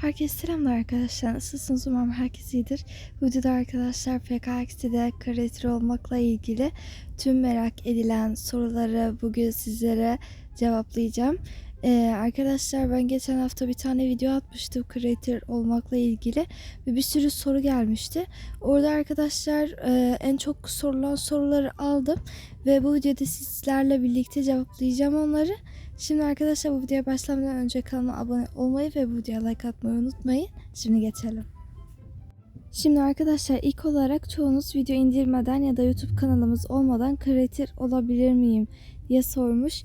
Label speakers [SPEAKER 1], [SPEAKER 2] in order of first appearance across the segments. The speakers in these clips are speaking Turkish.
[SPEAKER 1] Herkese selamlar arkadaşlar. Nasılsınız? Umarım herkes iyidir. Bu videoda arkadaşlar PKX'de kreatör olmakla ilgili tüm merak edilen soruları bugün sizlere cevaplayacağım. Ee, arkadaşlar ben geçen hafta bir tane video atmıştım kreatör olmakla ilgili ve bir sürü soru gelmişti. Orada arkadaşlar e, en çok sorulan soruları aldım ve bu videoda sizlerle birlikte cevaplayacağım onları. Şimdi arkadaşlar bu videoya başlamadan önce kanalıma abone olmayı ve bu videoya like atmayı unutmayın. Şimdi geçelim. Şimdi arkadaşlar ilk olarak çoğunuz video indirmeden ya da YouTube kanalımız olmadan kreatör olabilir miyim diye sormuş.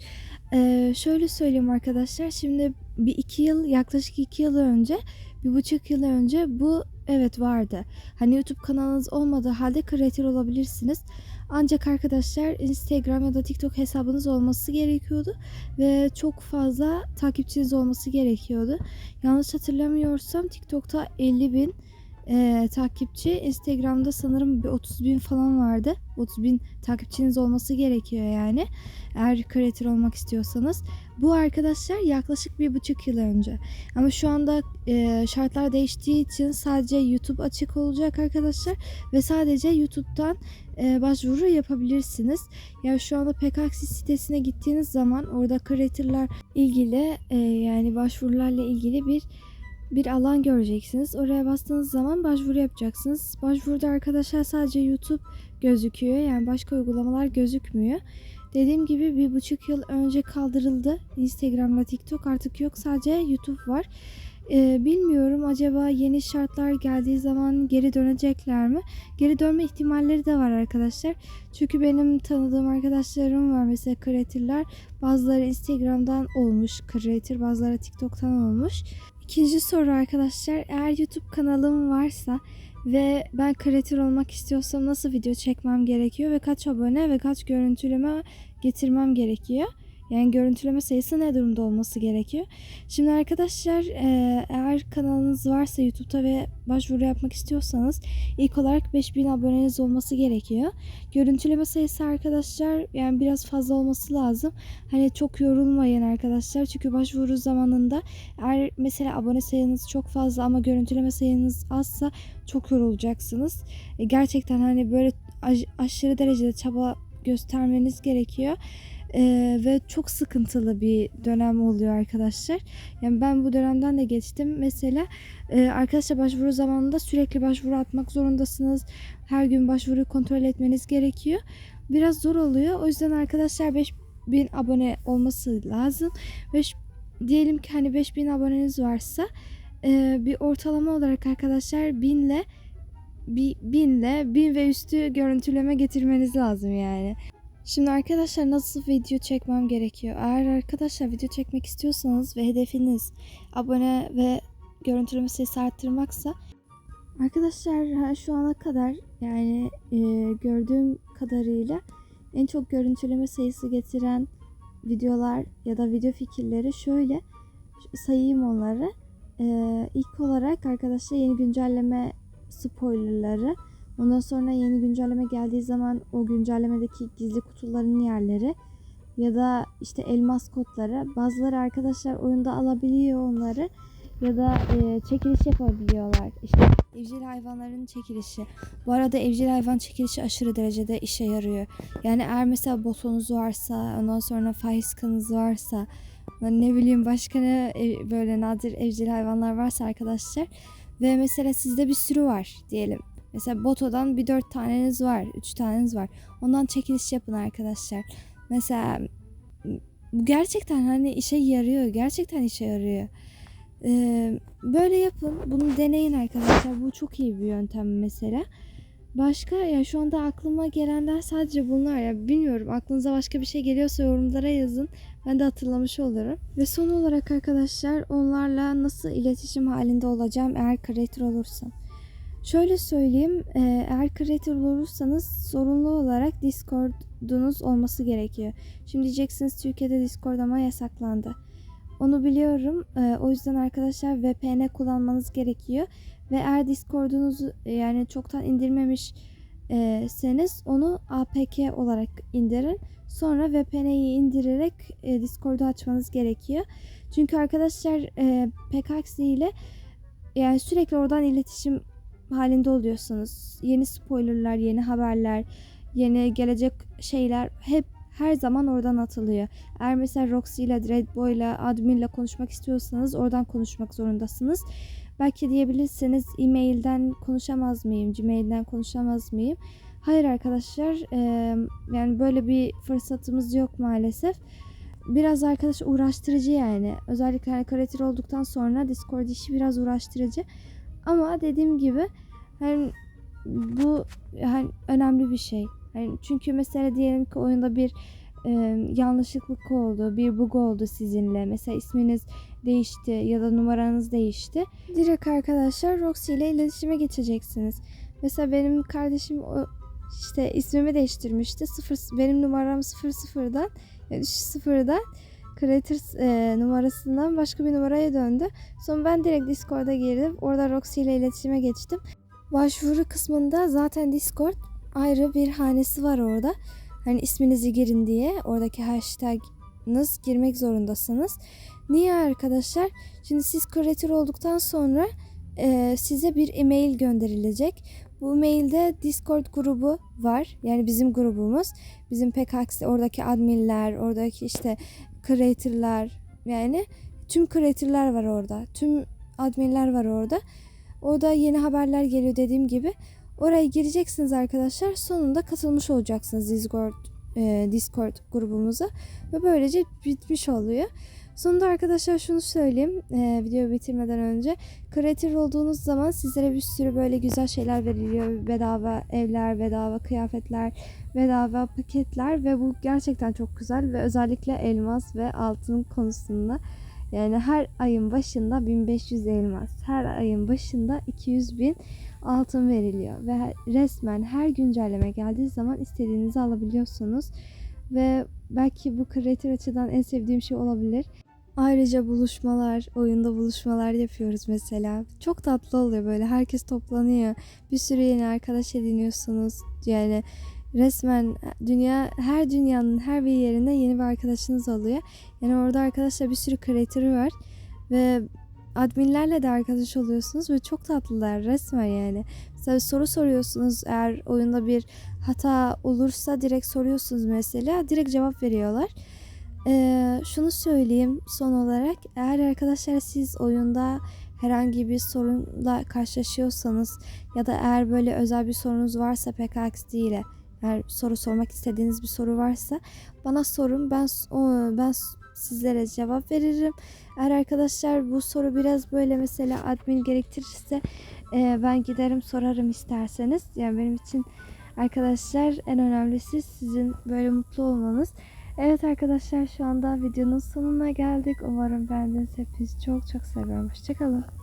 [SPEAKER 1] Ee, şöyle söyleyeyim arkadaşlar şimdi bir iki yıl yaklaşık iki yıl önce bir buçuk yıl önce bu evet vardı. Hani YouTube kanalınız olmadığı halde kreatör olabilirsiniz. Ancak arkadaşlar Instagram ya da TikTok hesabınız olması gerekiyordu ve çok fazla takipçiniz olması gerekiyordu. Yanlış hatırlamıyorsam TikTok'ta 50 bin e, takipçi, Instagram'da sanırım bir 30 bin falan vardı. 30 bin takipçiniz olması gerekiyor yani. Eğer kreatör olmak istiyorsanız. Bu arkadaşlar yaklaşık bir buçuk yıl önce. Ama şu anda e, şartlar değiştiği için sadece YouTube açık olacak arkadaşlar. Ve sadece YouTube'dan e, başvuru yapabilirsiniz. Yani şu anda PKX sitesine gittiğiniz zaman orada kreatörler ilgili e, yani başvurularla ilgili bir bir alan göreceksiniz. Oraya bastığınız zaman başvuru yapacaksınız. Başvuruda arkadaşlar sadece YouTube gözüküyor. Yani başka uygulamalar gözükmüyor. Dediğim gibi bir buçuk yıl önce kaldırıldı. Instagram'la TikTok artık yok. Sadece YouTube var. Ee, bilmiyorum acaba yeni şartlar geldiği zaman geri dönecekler mi? Geri dönme ihtimalleri de var arkadaşlar. Çünkü benim tanıdığım arkadaşlarım var mesela kreatörler. Bazıları Instagram'dan olmuş kreatör, bazıları TikTok'tan olmuş. İkinci soru arkadaşlar eğer YouTube kanalım varsa ve ben kreatör olmak istiyorsam nasıl video çekmem gerekiyor ve kaç abone ve kaç görüntüleme getirmem gerekiyor? Yani görüntüleme sayısı ne durumda olması gerekiyor? Şimdi arkadaşlar e, eğer kanalınız varsa YouTube'da ve başvuru yapmak istiyorsanız ilk olarak 5000 aboneniz olması gerekiyor. Görüntüleme sayısı arkadaşlar yani biraz fazla olması lazım. Hani çok yorulmayın arkadaşlar. Çünkü başvuru zamanında eğer mesela abone sayınız çok fazla ama görüntüleme sayınız azsa çok yorulacaksınız. E, gerçekten hani böyle aşırı derecede çaba göstermeniz gerekiyor. Ee, ve çok sıkıntılı bir dönem oluyor arkadaşlar. Yani ben bu dönemden de geçtim. Mesela e, arkadaşlar başvuru zamanında sürekli başvuru atmak zorundasınız. Her gün başvuruyu kontrol etmeniz gerekiyor. Biraz zor oluyor. O yüzden arkadaşlar 5000 abone olması lazım. Ve diyelim ki hani 5000 aboneniz varsa e, bir ortalama olarak arkadaşlar 1000 ile bir 1000 ile 1000 ve üstü görüntüleme getirmeniz lazım yani. Şimdi arkadaşlar nasıl video çekmem gerekiyor? Eğer arkadaşlar video çekmek istiyorsanız ve hedefiniz abone ve görüntüleme sayısı arttırmaksa arkadaşlar şu ana kadar yani e, gördüğüm kadarıyla en çok görüntüleme sayısı getiren videolar ya da video fikirleri şöyle sayayım onları. E, ilk olarak arkadaşlar yeni güncelleme spoilerları Ondan sonra yeni güncelleme geldiği zaman o güncellemedeki gizli kutuların yerleri ya da işte elmas kodları. Bazıları arkadaşlar oyunda alabiliyor onları ya da e, çekiliş yapabiliyorlar. İşte evcil hayvanların çekilişi. Bu arada evcil hayvan çekilişi aşırı derecede işe yarıyor. Yani eğer mesela botonuz varsa, ondan sonra faiskanız varsa, ne bileyim başka ne böyle nadir evcil hayvanlar varsa arkadaşlar ve mesela sizde bir sürü var diyelim Mesela Boto'dan bir dört taneniz var, üç taneniz var. Ondan çekiliş yapın arkadaşlar. Mesela bu gerçekten hani işe yarıyor. Gerçekten işe yarıyor. Ee, böyle yapın. Bunu deneyin arkadaşlar. Bu çok iyi bir yöntem mesela. Başka ya şu anda aklıma gelenler sadece bunlar ya bilmiyorum aklınıza başka bir şey geliyorsa yorumlara yazın ben de hatırlamış olurum. Ve son olarak arkadaşlar onlarla nasıl iletişim halinde olacağım eğer kreatör olursam. Şöyle söyleyeyim, e, eğer kreatör olursanız zorunlu olarak Discord'unuz olması gerekiyor. Şimdi diyeceksiniz Türkiye'de Discord ama yasaklandı. Onu biliyorum. E, o yüzden arkadaşlar VPN kullanmanız gerekiyor. Ve eğer Discord'unuzu yani çoktan indirmemişseniz onu APK olarak indirin. Sonra VPN'yi indirerek e, Discord'u açmanız gerekiyor. Çünkü arkadaşlar PKX ile yani sürekli oradan iletişim halinde oluyorsunuz. Yeni spoilerlar, yeni haberler, yeni gelecek şeyler hep her zaman oradan atılıyor. Eğer mesela Roxy ile Dreadboy ile Admin ile konuşmak istiyorsanız oradan konuşmak zorundasınız. Belki diyebilirsiniz e-mailden konuşamaz mıyım, Gmail'den konuşamaz mıyım? Hayır arkadaşlar eee, yani böyle bir fırsatımız yok maalesef. Biraz arkadaş uğraştırıcı yani. Özellikle hani karakter olduktan sonra Discord işi biraz uğraştırıcı. Ama dediğim gibi hani bu hani önemli bir şey. Hani çünkü mesela diyelim ki oyunda bir e, yanlışlıklık oldu, bir bug oldu sizinle. Mesela isminiz değişti ya da numaranız değişti. Direkt arkadaşlar Roxy ile iletişime geçeceksiniz. Mesela benim kardeşim işte ismimi değiştirmişti. Sıfır, benim numaram 00'dan yani sıfırdan Creators e, numarasından başka bir numaraya döndü. Sonra ben direkt Discord'a girdim. Orada Roxy ile iletişime geçtim. Başvuru kısmında zaten Discord ayrı bir hanesi var orada. Hani isminizi girin diye oradaki hashtag'ınız girmek zorundasınız. Niye arkadaşlar? Şimdi siz creator olduktan sonra e, size bir e-mail gönderilecek. Bu mailde Discord grubu var. Yani bizim grubumuz. Bizim PKX oradaki adminler, oradaki işte creator'lar yani tüm creator'lar var orada. Tüm adminler var orada. Orada yeni haberler geliyor dediğim gibi. Oraya gireceksiniz arkadaşlar. Sonunda katılmış olacaksınız Discord e, Discord grubumuza ve böylece bitmiş oluyor. Sonunda arkadaşlar şunu söyleyeyim e, videoyu bitirmeden önce. Creator olduğunuz zaman sizlere bir sürü böyle güzel şeyler veriliyor. Bedava evler, bedava kıyafetler, bedava paketler ve bu gerçekten çok güzel ve özellikle elmas ve altın konusunda yani her ayın başında 1500 elmas, her ayın başında 200 bin altın veriliyor ve resmen her güncelleme geldiği zaman istediğinizi alabiliyorsunuz ve belki bu kreatif açıdan en sevdiğim şey olabilir. Ayrıca buluşmalar, oyunda buluşmalar yapıyoruz mesela. Çok tatlı oluyor böyle. Herkes toplanıyor. Bir sürü yeni arkadaş ediniyorsunuz. Yani resmen dünya her dünyanın her bir yerinde yeni bir arkadaşınız oluyor. Yani orada arkadaşlar bir sürü kreatörü var ve adminlerle de arkadaş oluyorsunuz ve çok tatlılar resmen yani. Mesela soru soruyorsunuz eğer oyunda bir hata olursa direkt soruyorsunuz mesela direkt cevap veriyorlar. Ee, şunu söyleyeyim son olarak eğer arkadaşlar siz oyunda herhangi bir sorunla karşılaşıyorsanız ya da eğer böyle özel bir sorunuz varsa PKX ile eğer soru sormak istediğiniz bir soru varsa bana sorun ben ben sizlere cevap veririm. Eğer arkadaşlar bu soru biraz böyle mesela admin gerektirirse e, ben giderim sorarım isterseniz. Yani benim için arkadaşlar en önemlisi sizin böyle mutlu olmanız. Evet arkadaşlar şu anda videonun sonuna geldik. Umarım beğendiniz. Hepinizi çok çok seviyorum. Hoşçakalın.